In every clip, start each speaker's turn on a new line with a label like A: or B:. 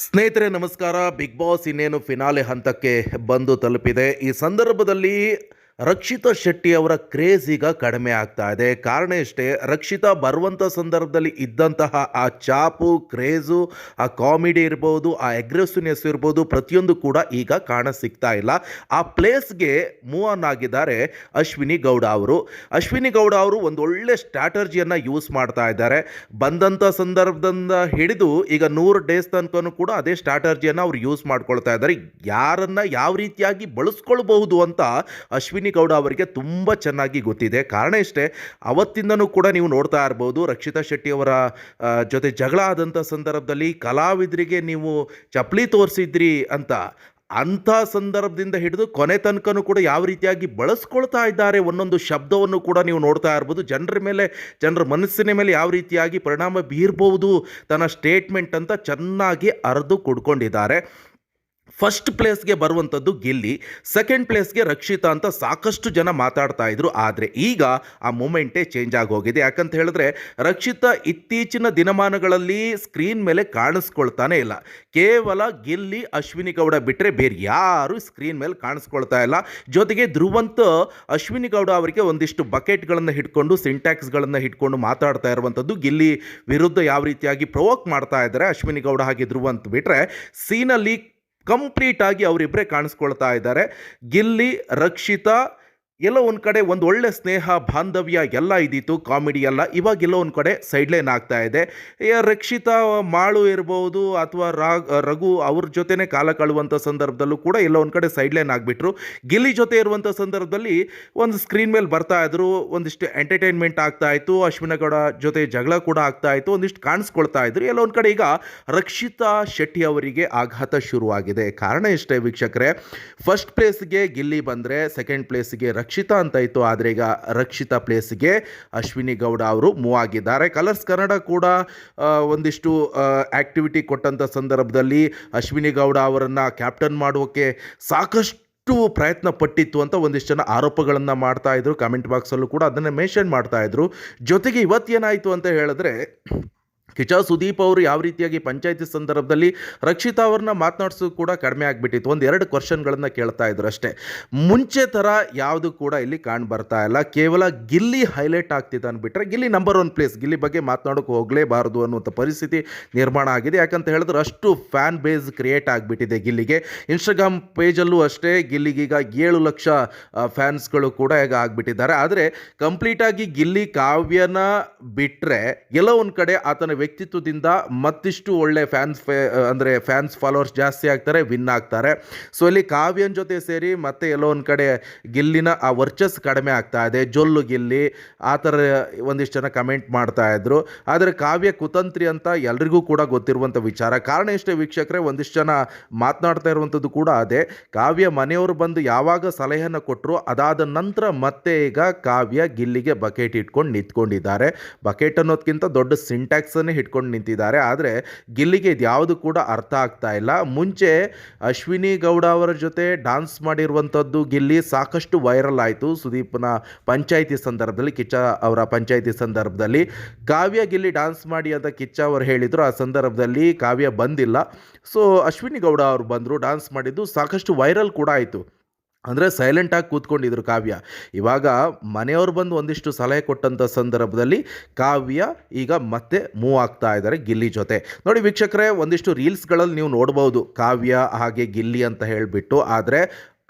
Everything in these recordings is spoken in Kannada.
A: ಸ್ನೇಹಿತರೆ ನಮಸ್ಕಾರ. ಬಿಗ್ ಬಾಸ್ ಇನ್ನೇನು ಫಿನಾಲೆ ಹಂತಕ್ಕೆ ಬಂದು ತಲುಪಿದೆ. ಈ ಸಂದರ್ಭದಲ್ಲಿ ರಕ್ಷಿತಾ ಶೆಟ್ಟಿ ಅವರ ಕ್ರೇಜ್ ಈಗ ಕಡಿಮೆ ಆಗ್ತಾ ಇದೆ. ಕಾರಣ ಇಷ್ಟೇ ರಕ್ಷಿತಾ ಬರುವಂಥ ಸಂದರ್ಭದಲ್ಲಿ ಇದ್ದಂತಹ ಆ ಚಾಪು, ಕ್ರೇಜು, ಆ ಕಾಮಿಡಿ ಇರ್ಬೋದು, ಆ ಅಗ್ರೆಸಿವ್ನೆಸ್ ಇರ್ಬೋದು ಪ್ರತಿಯೊಂದು ಕೂಡ ಈಗ ಕಾಣ ಸಿಗ್ತಾ ಇಲ್ಲ. ಆ ಪ್ಲೇಸ್ಗೆ ಮೂವ್ ಆನ್ ಆಗಿದ್ದಾರೆ ಅಶ್ವಿನಿ ಗೌಡ ಅವರು. ಅಶ್ವಿನಿ ಗೌಡ ಅವರು ಒಂದು ಒಳ್ಳೆ ಸ್ಟ್ರಾಟರ್ಜಿಯನ್ನು ಯೂಸ್ ಮಾಡ್ತಾ ಇದ್ದಾರೆ. ಬಂದಂಥ ಸಂದರ್ಭದಿಂದ ಹಿಡಿದು ಈಗ ನೂರು ಡೇಸ್ ತನಕನೂ ಕೂಡ ಅದೇ ಸ್ಟ್ರಾಟರ್ಜಿಯನ್ನು ಅವರು ಯೂಸ್ ಮಾಡ್ಕೊಳ್ತಾ ಇದ್ದಾರೆ. ಯಾರನ್ನು ಯಾವ ರೀತಿಯಾಗಿ ಬಳಸ್ಕೊಳ್ಬಹುದು ಅಂತ ಅಶ್ವಿನಿ ಗೌಡ ಅವರಿಗೆ ತುಂಬ ಚೆನ್ನಾಗಿ ಗೊತ್ತಿದೆ. ಕಾರಣ ಇಷ್ಟೇ, ಅವತ್ತಿಂದನೂ ಕೂಡ ನೀವು ನೋಡ್ತಾ ಇರ್ಬೋದು, ರಕ್ಷಿತಾ ಶೆಟ್ಟಿ ಅವರ ಜೊತೆ ಜಗಳ ಆದಂಥ ಸಂದರ್ಭದಲ್ಲಿ ಕಲಾವಿದರಿಗೆ ನೀವು ಚಪ್ಪಲಿ ತೋರಿಸಿದ್ರಿ ಅಂತ, ಅಂಥ ಸಂದರ್ಭದಿಂದ ಹಿಡಿದು ಕೊನೆ ತನಕನೂ ಕೂಡ ಯಾವ ರೀತಿಯಾಗಿ ಬಳಸ್ಕೊಳ್ತಾ ಇದ್ದಾರೆ ಒಂದೊಂದು ಶಬ್ದವನ್ನು ಕೂಡ ನೀವು ನೋಡ್ತಾ ಇರ್ಬೋದು. ಜನರ ಮೇಲೆ, ಜನರ ಮನಸ್ಸಿನ ಮೇಲೆ ಯಾವ ರೀತಿಯಾಗಿ ಪರಿಣಾಮ ಬೀರ್ಬೋದು ತನ್ನ ಸ್ಟೇಟ್ಮೆಂಟ್ ಅಂತ ಚೆನ್ನಾಗಿ ಅರೆದು ಕುಡ್ಕೊಂಡಿದ್ದಾರೆ. ಫಸ್ಟ್ ಪ್ಲೇಸ್ಗೆ ಬರುವಂಥದ್ದು ಗಿಲ್ಲಿ ಸೆಕೆಂಡ್ ಪ್ಲೇಸ್ಗೆ ರಕ್ಷಿತಾ ಅಂತ ಸಾಕಷ್ಟು ಜನ ಮಾತಾಡ್ತಾ ಇದ್ರು. ಆದರೆ ಈಗ ಆ ಮೂಮೆಂಟೇ ಚೇಂಜ್ ಆಗಿ ಹೋಗಿದೆ. ಯಾಕಂತ ಹೇಳಿದ್ರೆ ರಕ್ಷಿತಾ ಇತ್ತೀಚಿನ ದಿನಮಾನಗಳಲ್ಲಿ ಸ್ಕ್ರೀನ್ ಮೇಲೆ ಕಾಣಿಸ್ಕೊಳ್ತಾನೆ ಇಲ್ಲ. ಕೇವಲ ಗಿಲ್ಲಿ, ಅಶ್ವಿನಿ ಗೌಡ ಬಿಟ್ಟರೆ ಬೇರೆ ಯಾರು ಸ್ಕ್ರೀನ್ ಮೇಲೆ ಕಾಣಿಸ್ಕೊಳ್ತಾ ಇಲ್ಲ. ಜೊತೆಗೆ ಧ್ರುವಂತ, ಅಶ್ವಿನಿ ಗೌಡ ಅವರಿಗೆ ಒಂದಿಷ್ಟು ಬಕೆಟ್ಗಳನ್ನು ಹಿಡ್ಕೊಂಡು ಸಿಂಟ್ಯಾಕ್ಸ್ಗಳನ್ನು ಹಿಡ್ಕೊಂಡು ಮಾತಾಡ್ತಾ ಇರುವಂಥದ್ದು ಗಿಲ್ಲಿ ವಿರುದ್ಧ ಯಾವ ರೀತಿಯಾಗಿ ಪ್ರೊವೋಕ್ ಮಾಡ್ತಾ ಇದ್ದಾರೆ ಅಶ್ವಿನಿ ಗೌಡ ಹಾಗೆ ಧ್ರುವಂತ್ ಬಿಟ್ಟರೆ ಸೀನಲ್ಲಿ ಕಂಪ್ಲೀಟ್ ಆಗಿ ಅವರಿಬ್ಬರೇ ಕಾಣಿಸ್ಕೊಳ್ತಾ ಇದ್ದಾರೆ. ಗಿಲ್ಲಿ ರಕ್ಷಿತಾ ಎಲ್ಲೋ ಒಂದು ಕಡೆ ಒಂದು ಒಳ್ಳೆ ಸ್ನೇಹ, ಬಾಂಧವ್ಯ ಎಲ್ಲ ಇದ್ದಿತ್ತು ಕಾಮಿಡಿ ಎಲ್ಲ. ಇವಾಗ ಎಲ್ಲೋ ಒಂದು ಕಡೆ ಸೈಡ್ಲೈನ್ ಆಗ್ತಾ ಇದೆ. ರಕ್ಷಿತಾ, ಮಾಳು ಇರ್ಬೋದು ಅಥವಾ ರಾಗ್, ರಘು ಅವ್ರ ಜೊತೆನೇ ಕಾಲ ಕಳುವಂಥ ಸಂದರ್ಭದಲ್ಲೂ ಕೂಡ ಎಲ್ಲೋ ಒಂದು ಕಡೆ ಸೈಡ್ಲೈನ್ ಆಗಿಬಿಟ್ರು. ಗಿಲ್ಲಿ ಜೊತೆ ಇರುವಂಥ ಸಂದರ್ಭದಲ್ಲಿ ಒಂದು ಸ್ಕ್ರೀನ್ ಮೇಲೆ ಬರ್ತಾ ಇದ್ರು, ಒಂದಿಷ್ಟು ಎಂಟರ್ಟೈನ್ಮೆಂಟ್ ಆಗ್ತಾ ಇತ್ತು ಅಶ್ವಿನಗೌಡ ಜೊತೆ ಜಗಳ ಕೂಡ ಆಗ್ತಾ ಇತ್ತು, ಒಂದಿಷ್ಟು ಕಾಣಿಸ್ಕೊಳ್ತಾ ಇದ್ರು. ಎಲ್ಲೋ ಒಂದು ಕಡೆ ಈಗ ರಕ್ಷಿತಾ ಶೆಟ್ಟಿ ಅವರಿಗೆ ಆಘಾತ ಶುರುವಾಗಿದೆ. ಕಾರಣ ಇಷ್ಟೇ ವೀಕ್ಷಕರೇ ಫಸ್ಟ್ ಪ್ಲೇಸ್ಗೆ ಗಿಲ್ಲಿ ಬಂದರೆ ಸೆಕೆಂಡ್ ಪ್ಲೇಸ್ಗೆ ರಕ್ಷಿತಾ ಅಂತ ಇತ್ತು. ಆದರೆ ಈಗ ರಕ್ಷಿತಾ ಪ್ಲೇಸ್ಗೆ ಅಶ್ವಿನಿ ಗೌಡ ಅವರು ಮೂವ್ ಆಗಿದ್ದಾರೆ. ಕಲರ್ಸ್ ಕನ್ನಡ ಕೂಡ ಒಂದಿಷ್ಟು ಆ್ಯಕ್ಟಿವಿಟಿ ಕೊಟ್ಟಂಥ ಸಂದರ್ಭದಲ್ಲಿ ಅಶ್ವಿನಿ ಗೌಡ ಅವರನ್ನು ಕ್ಯಾಪ್ಟನ್ ಮಾಡೋಕ್ಕೆ ಸಾಕಷ್ಟು ಪ್ರಯತ್ನ ಪಟ್ಟಿತ್ತು ಅಂತ ಒಂದಿಷ್ಟು ಜನ ಆರೋಪಗಳನ್ನು ಮಾಡ್ತಾ ಇದ್ರು. ಕಮೆಂಟ್ ಬಾಕ್ಸಲ್ಲೂ ಕೂಡ ಅದನ್ನು ಮೆನ್ಷನ್ ಮಾಡ್ತಾ ಇದ್ರು. ಜೊತೆಗೆ ಇವತ್ತೇನಾಯಿತು ಅಂತ ಹೇಳಿದ್ರೆ ಕಿಚ ಸುದೀಪ್ ಅವರು ಯಾವ ರೀತಿಯಾಗಿ ಪಂಚಾಯತಿ ಸಂದರ್ಭದಲ್ಲಿ ರಕ್ಷಿತಾ ಅವ್ರನ್ನ ಮಾತನಾಡಿಸೋದು ಕೂಡ ಕಡಿಮೆ ಆಗಿಬಿಟ್ಟಿತ್ತು. ಒಂದು ಎರಡು ಕ್ವಶನ್ಗಳನ್ನು ಕೇಳ್ತಾ ಇದ್ರು ಅಷ್ಟೇ. ಮುಂಚೆ ಥರ ಯಾವುದು ಕೂಡ ಇಲ್ಲಿ ಕಾಣ್ ಬರ್ತಾ ಇಲ್ಲ. ಕೇವಲ ಗಿಲ್ಲಿ ಹೈಲೈಟ್ ಆಗ್ತಿದೆ ಅಂದ್ಬಿಟ್ರೆ Gilli number one place Gilli ಬಗ್ಗೆ ಮಾತನಾಡೋಕೆ ಹೋಗಲೇಬಾರದು ಅನ್ನುವಂಥ ಪರಿಸ್ಥಿತಿ ನಿರ್ಮಾಣ ಆಗಿದೆ. ಯಾಕಂತ ಹೇಳಿದ್ರೆ ಅಷ್ಟು ಫ್ಯಾನ್ ಬೇಸ್ ಕ್ರಿಯೇಟ್ ಆಗಿಬಿಟ್ಟಿದೆ ಗಿಲ್ಲಿಗೆ. ಇನ್ಸ್ಟಾಗ್ರಾಮ್ ಪೇಜಲ್ಲೂ ಅಷ್ಟೇ ಗಿಲ್ಲಿಗೀಗ ಏಳು ಲಕ್ಷ ಫ್ಯಾನ್ಸ್ಗಳು ಕೂಡ ಈಗ ಆಗಿಬಿಟ್ಟಿದ್ದಾರೆ. ಆದರೆ ಕಂಪ್ಲೀಟಾಗಿ ಗಿಲ್ಲಿ ಕಾವ್ಯನ ಬಿಟ್ಟರೆ ಎಲ್ಲೋ ಒಂದು ಕಡೆ ಆತನ ವ್ಯಕ್ತಿತ್ವದಿಂದ ಮತ್ತಿಷ್ಟು ಒಳ್ಳೆ ಫ್ಯಾನ್ಸ್ ಫೇ ಅಂದರೆ ಫ್ಯಾನ್ಸ್ ಫಾಲೋವರ್ಸ್ ಜಾಸ್ತಿ ಆಗ್ತಾರೆ ವಿನ್ ಆಗ್ತಾರೆ. ಸೊ ಇಲ್ಲಿ ಕಾವ್ಯನ ಜೊತೆ ಸೇರಿ ಮತ್ತೆ ಎಲ್ಲೋ ಒಂದು ಕಡೆ ಗಿಲ್ಲಿನ ಆ ವರ್ಚಸ್ ಕಡಿಮೆ ಆಗ್ತಾ ಇದೆ. ಜೊಲ್ಲು ಗಿಲ್ಲಿ, ಆ ಥರ ಒಂದಿಷ್ಟು ಜನ ಕಮೆಂಟ್ ಮಾಡ್ತಾ ಇದ್ರು. ಆದರೆ ಕಾವ್ಯ ಕುತಂತ್ರಿ ಅಂತ ಎಲ್ರಿಗೂ ಕೂಡ ಗೊತ್ತಿರುವಂಥ ವಿಚಾರ. ಕಾರಣ ಇಷ್ಟೇ ವೀಕ್ಷಕರೇ, ಒಂದಿಷ್ಟು ಜನ ಮಾತನಾಡ್ತಾ ಇರುವಂಥದ್ದು ಕೂಡ ಅದೇ. ಕಾವ್ಯ ಮನೆಯವರು ಬಂದು ಯಾವಾಗ ಸಲಹೆಯನ್ನು ಕೊಟ್ಟರು ಅದಾದ ನಂತರ ಮತ್ತೆ ಈಗ ಕಾವ್ಯ ಗಿಲ್ಲಿಗೆ ಬಕೆಟ್ ಇಟ್ಕೊಂಡು ನಿಂತ್ಕೊಂಡಿದ್ದಾರೆ. ಬಕೆಟ್ ಅನ್ನೋದಕ್ಕಿಂತ ದೊಡ್ಡ ಸಿಂಟ್ಯಾಕ್ಸನ್ನೇ ಹಿಡ್ಕೊಂಡು ನಿಂತಿದ್ದಾರೆ. ಆದರೆ ಗಿಲ್ಲಿಗೆ ಇದು ಯಾವುದು ಕೂಡ ಅರ್ಥ ಆಗ್ತಾ ಇಲ್ಲ. ಮುಂಚೆ ಅಶ್ವಿನಿ ಗೌಡ ಅವರ ಜೊತೆ ಡಾನ್ಸ್ ಮಾಡಿರುವಂಥದ್ದು ಗಿಲ್ಲಿ ಸಾಕಷ್ಟು ವೈರಲ್ ಆಯಿತು. ಸುದೀಪ್ನ ಪಂಚಾಯಿತಿ ಸಂದರ್ಭದಲ್ಲಿ, ಕಿಚ್ಚ ಅವರ ಪಂಚಾಯಿತಿ ಸಂದರ್ಭದಲ್ಲಿ. ಕಾವ್ಯ ಗಿಲ್ಲಿ ಡಾನ್ಸ್ ಮಾಡಿ ಅಂತ ಕಿಚ್ಚ ಅವರು ಹೇಳಿದರು. ಆ ಸಂದರ್ಭದಲ್ಲಿ ಕಾವ್ಯ ಬಂದಿಲ್ಲ. ಸೊ ಅಶ್ವಿನಿ ಗೌಡ ಅವರು ಬಂದರು ಡಾನ್ಸ್ ಮಾಡಿದ್ದು ಸಾಕಷ್ಟು ವೈರಲ್ ಕೂಡ ಆಯಿತು. ಅಂದರೆ ಸೈಲೆಂಟಾಗಿ ಕೂತ್ಕೊಂಡಿದ್ರು ಕಾವ್ಯ. ಇವಾಗ ಮನೆಯವ್ರು ಬಂದು ಒಂದಿಷ್ಟು ಸಲಹೆ ಕೊಟ್ಟಂಥ ಸಂದರ್ಭದಲ್ಲಿ ಕಾವ್ಯ ಈಗ ಮತ್ತೆ ಮೂವ್ ಆಗ್ತಾ ಇದ್ದಾರೆ ಗಿಲ್ಲಿ ಜೊತೆ. ನೋಡಿ ವೀಕ್ಷಕರೇ, ಒಂದಿಷ್ಟು ರೀಲ್ಸ್ಗಳಲ್ಲಿ ನೀವು ನೋಡ್ಬೋದು ಕಾವ್ಯ ಹಾಗೆ ಗಿಲ್ಲಿ ಅಂತ ಹೇಳಿಬಿಟ್ಟು. ಆದರೆ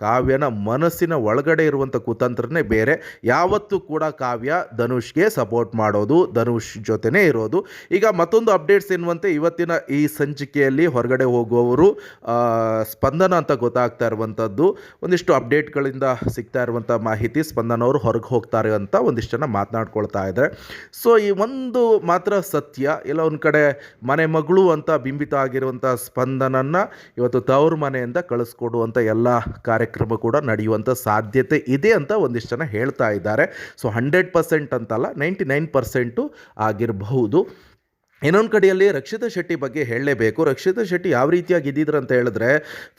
A: ಕಾವ್ಯನ ಮನಸ್ಸಿನ ಒಳಗಡೆ ಇರುವಂಥ ಕುತಂತ್ರನೇ ಬೇರೆ. ಯಾವತ್ತೂ ಕೂಡ ಕಾವ್ಯ ಧನುಷ್ಗೆ ಸಪೋರ್ಟ್ ಮಾಡೋದು, ಧನುಷ್ ಜೊತೆನೇ ಇರೋದು. ಈಗ ಮತ್ತೊಂದು ಅಪ್ಡೇಟ್ಸ್ ಎನ್ನುವಂತೆ ಇವತ್ತಿನ ಈ ಸಂಚಿಕೆಯಲ್ಲಿ ಹೊರಗಡೆ ಹೋಗುವವರು ಸ್ಪಂದನ ಅಂತ ಗೊತ್ತಾಗ್ತಾ ಇರುವಂಥದ್ದು ಒಂದಿಷ್ಟು ಅಪ್ಡೇಟ್ಗಳಿಂದ ಸಿಗ್ತಾ ಇರುವಂಥ ಮಾಹಿತಿ ಸ್ಪಂದನ ಅವರು ಹೊರಗೆ ಹೋಗ್ತಾರೆ ಅಂತ ಒಂದಿಷ್ಟು ಜನ ಮಾತನಾಡ್ಕೊಳ್ತಾ ಇದ್ದಾರೆ. ಸೊ ಈ ಒಂದು ಮಾತ್ರ ಸತ್ಯ. ಇಲ್ಲ, ಒಂದು ಕಡೆ ಮನೆ ಮಗಳು ಅಂತ ಬಿಂಬಿತ ಆಗಿರುವಂಥ ಸ್ಪಂದನನ್ನು ಇವತ್ತು ತವ್ರ ಮನೆಯಿಂದ ಕಳಿಸ್ಕೊಡುವಂಥ ಎಲ್ಲ ಕಾರ್ಯಕ್ರಮ ಕೂಡ ನಡೆಯುವಂಥ ಸಾಧ್ಯತೆ ಇದೆ ಅಂತ ಒಂದಿಷ್ಟು ಜನ ಹೇಳ್ತಾ ಇದ್ದಾರೆ. ಸೊ ಹಂಡ್ರೆಡ್ ಪರ್ಸೆಂಟ್ ಅಂತಲ್ಲ ನೈಂಟಿ ನೈನ್ ಪರ್ಸೆಂಟು ಆಗಿರಬಹುದು. ಇನ್ನೊಂದು ಕಡೆಯಲ್ಲಿ ರಕ್ಷಿತಾ ಶೆಟ್ಟಿ ಬಗ್ಗೆ ಹೇಳಲೇಬೇಕು. ರಕ್ಷಿತಾ ಶೆಟ್ಟಿ ಯಾವ ರೀತಿಯಾಗಿ ಇದ್ದಿದ್ರು ಅಂತ ಹೇಳಿದ್ರೆ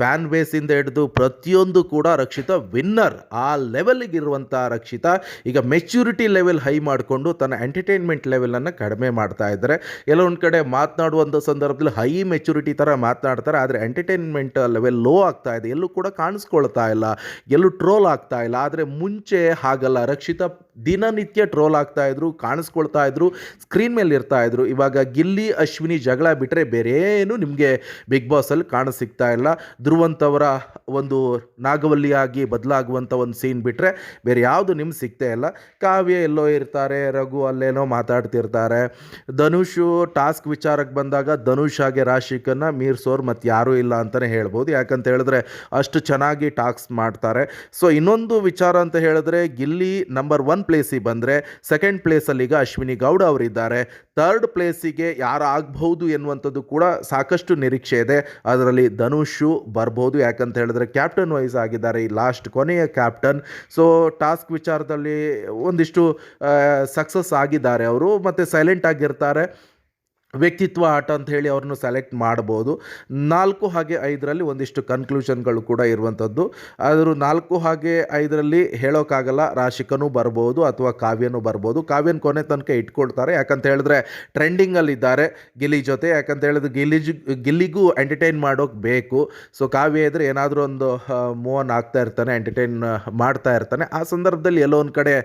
A: ಫ್ಯಾನ್ ಬೇಸಿಂದ ಹಿಡಿದು ಪ್ರತಿಯೊಂದು ಕೂಡ ರಕ್ಷಿತ ವಿನ್ನರ್ ಆ ಲೆವೆಲ್ಗೆ ಇರುವಂಥ ರಕ್ಷಿತ, ಈಗ ಮೆಚ್ಯೂರಿಟಿ ಲೆವೆಲ್ ಹೈ ಮಾಡಿಕೊಂಡು ತನ್ನ ಎಂಟರ್ಟೈನ್ಮೆಂಟ್ ಲೆವೆಲನ್ನು ಕಡಿಮೆ ಮಾಡ್ತಾ ಇದ್ದಾರೆ. ಕೆಲವೊಂದು ಕಡೆ ಮಾತನಾಡುವಂಥ ಸಂದರ್ಭದಲ್ಲಿ ಹೈ ಮೆಚುರಿಟಿ ಥರ ಮಾತನಾಡ್ತಾರೆ, ಆದರೆ ಎಂಟರ್ಟೈನ್ಮೆಂಟ್ ಲೆವೆಲ್ ಲೋ ಆಗ್ತಾ ಇದೆ. ಎಲ್ಲೂ ಕೂಡ ಕಾಣಿಸ್ಕೊಳ್ತಾ ಇಲ್ಲ, ಎಲ್ಲೂ ಟ್ರೋಲ್ ಆಗ್ತಾ ಇಲ್ಲ. ಆದರೆ ಮುಂಚೆ ಹಾಗಲ್ಲ, ರಕ್ಷಿತಾ ದಿನನಿತ್ಯ ಟ್ರೋಲ್ ಆಗ್ತಾ ಇದ್ರು, ಕಾಣಿಸ್ಕೊಳ್ತಾ ಇದ್ರು, ಸ್ಕ್ರೀನ್ ಮೇಲೆ ಇರ್ತಾ ಇದ್ರು. ಇವಾಗ ಗಿಲ್ಲಿ, ಅಶ್ವಿನಿ ಜಗಳ ಬಿಟ್ಟರೆ ಬೇರೆ ಏನು ನಿಮಗೆ ಬಿಗ್ ಬಾಸಲ್ಲಿ ಕಾಣ ಸಿಗ್ತಾ ಇಲ್ಲ. ಧ್ರುವಂತವರ ಒಂದು ನಾಗವಲ್ಲಿಯಾಗಿ ಬದಲಾಗುವಂಥ ಒಂದು ಸೀನ್ ಬಿಟ್ಟರೆ ಬೇರೆ ಯಾವುದು ನಿಮ್ಗೆ ಸಿಗ್ತಾ ಇಲ್ಲ. ಕಾವ್ಯ ಎಲ್ಲೋ ಇರ್ತಾರೆ, ರಘು ಅಲ್ಲೇನೋ ಮಾತಾಡ್ತಿರ್ತಾರೆ. ಧನುಷು ಟಾಸ್ಕ್ ವಿಚಾರಕ್ಕೆ ಬಂದಾಗ ಧನುಷ್ ಹಾಗೆ ರಾಶಿಕನ್ನು ಮೀರ್ಸೋರು ಮತ್ತು ಯಾರೂ ಇಲ್ಲ ಅಂತಲೇ ಹೇಳ್ಬೋದು. ಯಾಕಂತ ಹೇಳಿದ್ರೆ ಅಷ್ಟು ಚೆನ್ನಾಗಿ ಟಾಸ್ಕ್ ಮಾಡ್ತಾರೆ. ಸೊ ಇನ್ನೊಂದು ವಿಚಾರ ಅಂತ ಹೇಳಿದ್ರೆ ಗಿಲ್ಲಿ ನಂಬರ್ ಒನ್ ಪ್ಲೇಸಿಗೆ ಬಂದರೆ ಸೆಕೆಂಡ್ ಪ್ಲೇಸಲ್ಲಿ ಈಗ ಅಶ್ವಿನಿ ಗೌಡ ಅವರಿದ್ದಾರೆ. ಥರ್ಡ್ ಪ್ಲೇಸಿಗೆ ಯಾರು ಆಗಬಹುದು ಎನ್ನುವಂಥದ್ದು ಕೂಡ ಸಾಕಷ್ಟು ನಿರೀಕ್ಷೆ ಇದೆ. ಅದರಲ್ಲಿ ಧನುಷು ಬರ್ಬೋದು. ಯಾಕಂತ ಹೇಳಿದ್ರೆ ಕ್ಯಾಪ್ಟನ್ ವೈಸ್ ಆಗಿದ್ದಾರೆ ಈ ಲಾಸ್ಟ್ ಕೊನೆಯ ಕ್ಯಾಪ್ಟನ್ ಸೊ ಟಾಸ್ಕ್ ವಿಚಾರದಲ್ಲಿ ಒಂದಿಷ್ಟು ಸಕ್ಸಸ್ ಆಗಿದ್ದಾರೆ ಅವರು. ಮತ್ತು ಸೈಲೆಂಟ್ ಆಗಿರ್ತಾರೆ. ವ್ಯಕ್ತಿತ್ವ ಆಟ ಅಂತ ಹೇಳಿ ಅವ್ರನ್ನ ಸೆಲೆಕ್ಟ್ ಮಾಡ್ಬೋದು. ನಾಲ್ಕು ಹಾಗೆ ಐದರಲ್ಲಿ ಒಂದಿಷ್ಟು ಕನ್ಕ್ಲೂಷನ್ಗಳು ಕೂಡ ಇರುವಂಥದ್ದು. ಆದರೂ ನಾಲ್ಕು ಹಾಗೆ ಐದರಲ್ಲಿ ಹೇಳೋಕ್ಕಾಗಲ್ಲ. ರಾಶಿಕನೂ ಬರ್ಬೋದು ಅಥವಾ ಕಾವ್ಯನೂ ಬರ್ಬೋದು. ಕಾವ್ಯನ ಕೊನೆ ತನಕ ಇಟ್ಕೊಳ್ತಾರೆ. ಯಾಕಂತ ಹೇಳಿದ್ರೆ ಟ್ರೆಂಡಿಂಗಲ್ಲಿದ್ದಾರೆ ಗಿಲಿ ಜೊತೆ. ಯಾಕಂತ ಹೇಳಿದ್ರೆ ಗಿಲಿಜ್ ಗಿಲ್ಲಿಗೂ ಎಂಟರ್ಟೈನ್ ಮಾಡೋಕೆ ಬೇಕು. ಸೊ ಕಾವ್ಯ ಇದ್ದರೆ ಏನಾದರೂ ಒಂದು ಮೂವನ್ ಆಗ್ತಾ ಇರ್ತಾನೆ ಎಂಟರ್ಟೈನ್ ಮಾಡ್ತಾ ಇರ್ತಾನೆ. ಆ ಸಂದರ್ಭದಲ್ಲಿ ಎಲ್ಲೋ ಒಂದು ಕಡೆ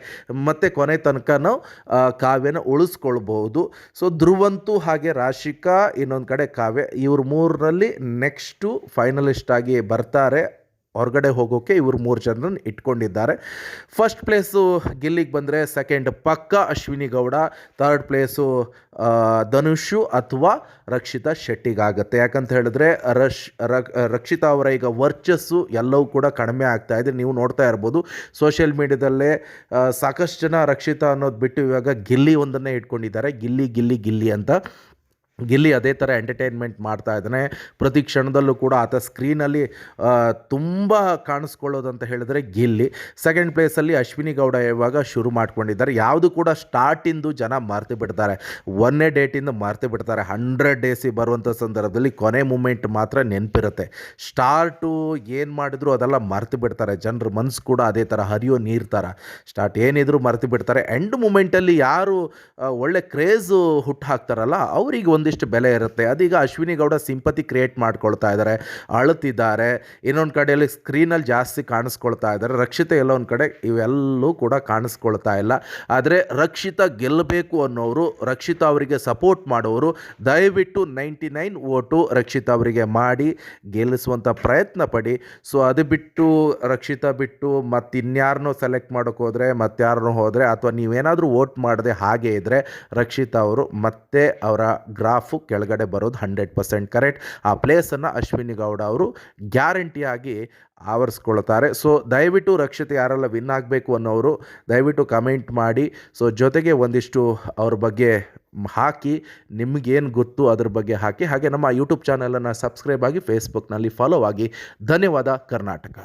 A: ಮತ್ತೆ ಕೊನೆ ತನಕನೂ ಆ, ಕಾವ್ಯನ ಉಳಿಸ್ಕೊಳ್ಬೋದು. ಸೊ ಧ್ರುವಂತೂ ಹಾಗೆ ರಾಶಿಕಾ ಇನ್ನೊಂದು ಕಡೆ ಕಾವ್ಯ ಇವ್ರ ಮೂರರಲ್ಲಿ ನೆಕ್ಸ್ಟು ಫೈನಲಿಸ್ಟ್ ಆಗಿ ಬರ್ತಾರೆ. ಹೊರಗಡೆ ಹೋಗೋಕ್ಕೆ ಇವರು ಮೂರು ಜನರನ್ನು ಇಟ್ಕೊಂಡಿದ್ದಾರೆ. ಫಸ್ಟ್ ಪ್ಲೇಸು ಗಿಲ್ಲಿಗೆ ಬಂದರೆ ಸೆಕೆಂಡ್ ಪಕ್ಕ ಅಶ್ವಿನಿ ಗೌಡ ಥರ್ಡ್ ಪ್ಲೇಸು ಧನುಷು ಅಥವಾ ರಕ್ಷಿತಾ ಶೆಟ್ಟಿಗಾಗತ್ತೆ. ಯಾಕಂತ ಹೇಳಿದ್ರೆ ರಶ್ ರಕ್ಷಿತಾ ಅವರ ಈಗ ವರ್ಚಸ್ಸು ಎಲ್ಲವೂ ಕೂಡ ಕಡಿಮೆ ಆಗ್ತಾ ಇದೆ. ನೀವು ನೋಡ್ತಾ ಇರ್ಬೋದು ಸೋಷಿಯಲ್ ಮೀಡ್ಯಾದಲ್ಲೇ ಸಾಕಷ್ಟು ಜನ ರಕ್ಷಿತಾ ಅನ್ನೋದು ಬಿಟ್ಟು ಇವಾಗ ಗಿಲ್ಲಿ ಒಂದನ್ನೇ ಇಟ್ಕೊಂಡಿದ್ದಾರೆ. ಗಿಲ್ಲಿ ಗಿಲ್ಲಿ ಗಿಲ್ಲಿ ಅಂತ ಗಿಲ್ಲಿ ಅದೇ ಥರ ಎಂಟರ್ಟೈನ್ಮೆಂಟ್ ಮಾಡ್ತಾ ಇದ್ದಾನೆ. ಪ್ರತಿ ಕ್ಷಣದಲ್ಲೂ ಕೂಡ ಆತ ಸ್ಕ್ರೀನಲ್ಲಿ ತುಂಬ ಕಾಣಿಸ್ಕೊಳ್ಳೋದು ಅಂತ ಹೇಳಿದ್ರೆ ಗಿಲ್ಲಿ. ಸೆಕೆಂಡ್ ಪ್ಲೇಸಲ್ಲಿ ಅಶ್ವಿನಿ ಗೌಡ ಇವಾಗ ಶುರು ಮಾಡ್ಕೊಂಡಿದ್ದಾರೆ. ಯಾವುದು ಕೂಡ ಸ್ಟಾರ್ಟಿಂದು ಜನ ಮರ್ತು ಬಿಡ್ತಾರೆ. ಒಂದನೇ ಡೇಟಿಂದ ಮರ್ತು ಬಿಡ್ತಾರೆ. ಹಂಡ್ರೆಡ್ ಡೇಸಿಗೆ ಬರುವಂಥ ಸಂದರ್ಭದಲ್ಲಿ ಕೊನೆ ಮೂಮೆಂಟ್ ಮಾತ್ರ ನೆನಪಿರುತ್ತೆ. ಸ್ಟಾರ್ಟು ಏನು ಮಾಡಿದ್ರು ಅದೆಲ್ಲ ಮರ್ತು ಬಿಡ್ತಾರೆ. ಜನರ ಮನಸ್ಸು ಕೂಡ ಅದೇ ಥರ ಹರಿಯೋ ನೀರು ಥರ ಸ್ಟಾರ್ಟ್ ಏನಿದ್ರು ಮರ್ತು ಬಿಡ್ತಾರೆ. ಎಂಡ್ ಮೂಮೆಂಟಲ್ಲಿ ಯಾರು ಒಳ್ಳೆ ಕ್ರೇಜು ಹುಟ್ಟು ಹಾಕ್ತಾರಲ್ಲ, ಅವರಿಗೆ ಒಂದಿಷ್ಟು ಬೆಲೆ ಇರುತ್ತೆ. ಅದೀಗ ಅಶ್ವಿನಿ ಗೌಡ ಸಿಂಪತಿ ಕ್ರಿಯೇಟ್ ಮಾಡ್ಕೊಳ್ತಾ ಇದ್ದಾರೆ. ಅಳುತ್ತಿದ್ದಾರೆ. ಇನ್ನೊಂದು ಕಡೆಯಲ್ಲಿ ಸ್ಕ್ರೀನಲ್ಲಿ ಜಾಸ್ತಿ ಕಾಣಿಸ್ಕೊಳ್ತಾ ಇದ್ದಾರೆ. ರಕ್ಷಿತ ಎಲ್ಲ ಒಂದು ಕಡೆ ಇವೆಲ್ಲೂ ಕೂಡ ಕಾಣಿಸ್ಕೊಳ್ತಾ ಇಲ್ಲ. ಆದರೆ ರಕ್ಷಿತ ಗೆಲ್ಲಬೇಕು ಅನ್ನೋರು ರಕ್ಷಿತ ಅವರಿಗೆ ಸಪೋರ್ಟ್ ಮಾಡೋರು ದಯವಿಟ್ಟು ನೈಂಟಿ ನೈನ್ ಓಟು ರಕ್ಷಿತ ಅವರಿಗೆ ಮಾಡಿ ಗೆಲ್ಲಿಸುವಂಥ ಪ್ರಯತ್ನ ಪಡಿ. ಸೊ ಅದು ಬಿಟ್ಟು, ರಕ್ಷಿತ ಬಿಟ್ಟು ಮತ್ತು ಇನ್ಯಾರನ್ನೋ ಸೆಲೆಕ್ಟ್ ಮಾಡೋಕೆ ಹೋದರೆ ಮತ್ತಾರನ್ನೂ ಹೋದರೆ, ಅಥವಾ ನೀವೇನಾದರೂ ವೋಟ್ ಮಾಡದೆ ಹಾಗೆ ಇದ್ದರೆ ರಕ್ಷಿತ ಅವರು ಮತ್ತೆ ಅವರ ಗ್ರಾಫು ಕೆಳಗಡೆ ಬರೋದು ಹಂಡ್ರೆಡ್ ಪರ್ಸೆಂಟ್ ಕರೆಕ್ಟ್. ಆ ಪ್ಲೇಸನ್ನು ಅಶ್ವಿನಿ ಗೌಡ ಅವರು ಗ್ಯಾರಂಟಿಯಾಗಿ ಆವರಿಸ್ಕೊಳ್ತಾರೆ. ಸೊ ದಯವಿಟ್ಟು ರಕ್ಷಿತ ಯಾರೆಲ್ಲ ವಿನ್ ಆಗಬೇಕು ಅನ್ನೋರು ದಯವಿಟ್ಟು ಕಮೆಂಟ್ ಮಾಡಿ. ಸೊ ಜೊತೆಗೆ ಒಂದಿಷ್ಟು ಅವ್ರ ಬಗ್ಗೆ ಹಾಕಿ, ನಿಮಗೇನು ಗೊತ್ತು ಅದ್ರ ಬಗ್ಗೆ ಹಾಕಿ. ಹಾಗೆ ನಮ್ಮ ಯೂಟ್ಯೂಬ್ ಚಾನಲನ್ನು ಸಬ್ಸ್ಕ್ರೈಬ್ ಆಗಿ ಫೇಸ್ಬುಕ್ನಲ್ಲಿ ಫಾಲೋ ಆಗಿ. ಧನ್ಯವಾದ, ಕರ್ನಾಟಕ.